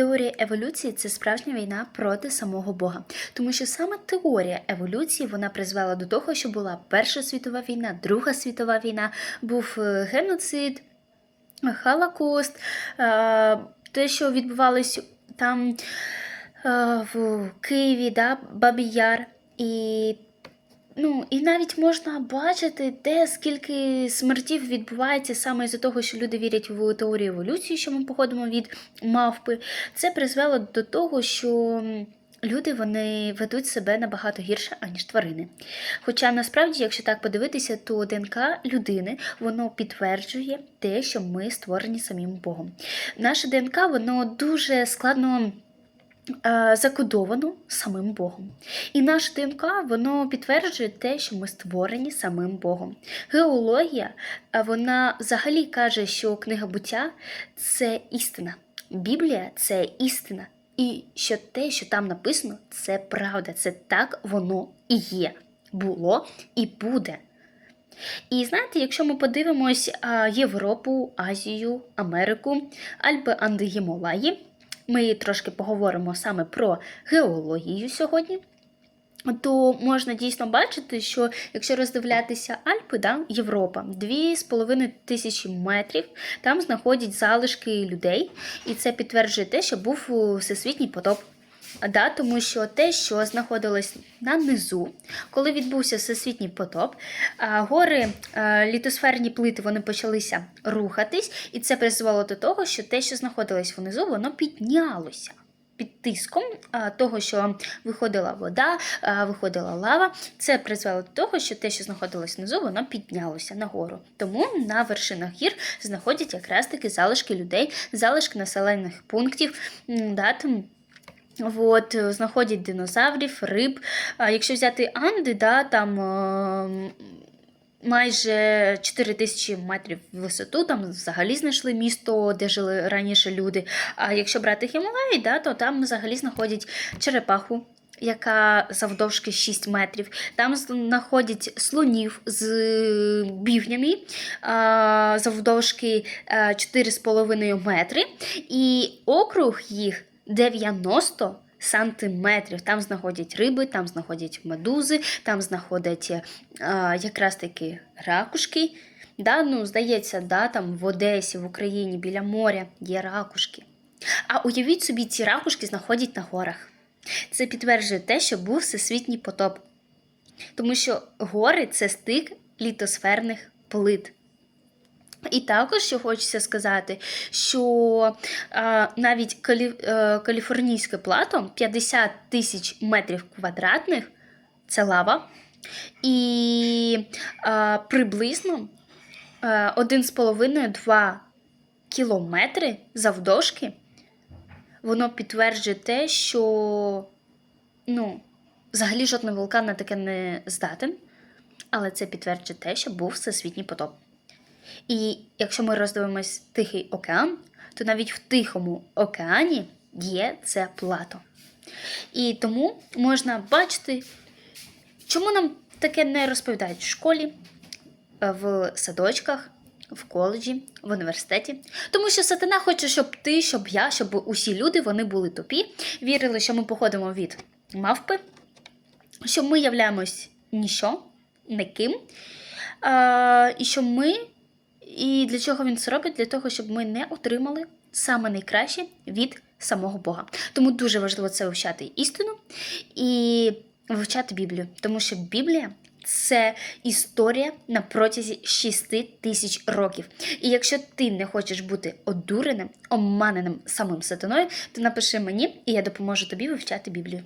Теорія еволюції це справжня війна проти самого Бога, тому що саме теорія еволюції вона призвела до того, що була Перша світова війна, Друга світова війна, був е, геноцид, Холокост, е, те, що відбувалось там е, в Києві, да, Бабій Яр. І Ну, і навіть можна бачити, де скільки смертів відбувається саме із-за того, що люди вірять в теорію еволюції, що ми походимо від мавпи. Це призвело до того, що люди вони ведуть себе набагато гірше, аніж тварини. Хоча насправді, якщо так подивитися, то ДНК людини воно підтверджує те, що ми створені самим Богом. Наше ДНК воно дуже складно закодовано самим Богом. І наше ДНК воно підтверджує те, що ми створені самим Богом. Геологія е, вона взагалі каже, що книга буття це істина. Біблія це істина. І що те, що там написано, це правда. Це так воно і є. Було і буде. І знаєте, якщо ми подивимось Європу, Азію, Америку, Альпи, Анди, ми трошки поговоримо саме про геологію сьогодні. То можна дійсно бачити, що якщо роздивлятися Альпи, да, Європа, 2,5 тисячі метрів, там знаходять залишки людей, і це підтверджує те, що був всесвітній потоп. Да, тому що те, що знаходилось на низу, коли відбувся всесвітній потоп, гори, літосферні плити вони почалися рухатись, і це призвело до того, що те, що знаходилось внизу, воно піднялося. Під тиском того, що виходила вода, виходила лава, це призвело до того, що те, що знаходилось внизу, воно піднялося нагору. Тому на вершинах гір знаходять якраз таки залишки людей, залишки населених пунктів. Да, там, От, е, знаходять динозаврів, риб. А якщо взяти Анди, да, там е, майже 4 тисячі метрів висоту, там взагалі знайшли місто, де жили раніше люди. А якщо брати Гімалаї, да, то там взагалі знаходять черепаху. Яка завдовжки 6 метрів. Там знаходять слонів з бівнями завдовжки 4,5 метри. І округ їх 90 сантиметрів. Там знаходять риби, там знаходять медузи, там знаходять а, якраз таки ракушки. Да, ну, здається, да, там в Одесі, в Україні, біля моря є ракушки. А уявіть собі, ці ракушки знаходять на горах. Це підтверджує те, що був всесвітній потоп. Тому що гори це стик літосферних плит. І також що хочеться сказати, що а, навіть калі, е, каліфорнійське плато 50 тисяч метрів квадратних це лава. І а, приблизно а, 1,5-2 кілометри завдовжки воно підтверджує те, що ну, взагалі жодний вулкан на таке не здатен, але це підтверджує те, що був всесвітній потоп. І якщо ми роздивимось Тихий океан, то навіть в Тихому океані є це плато. І тому можна бачити, чому нам таке не розповідають в школі, в садочках, в коледжі, в університеті. Тому що сатана хоче, щоб ти, щоб я, щоб усі люди вони були тупі, вірили, що ми походимо від мавпи, що ми являємось ніщо, никим, а, і що ми і для чого він це робить? Для того, щоб ми не отримали саме найкраще від самого Бога. Тому дуже важливо це вивчати істину і вивчати Біблію, тому що Біблія. Це історія на протязі 6 тисяч років. І якщо ти не хочеш бути одуреним, оманеним самим сатаною, то напиши мені, і я допоможу тобі вивчати Біблію.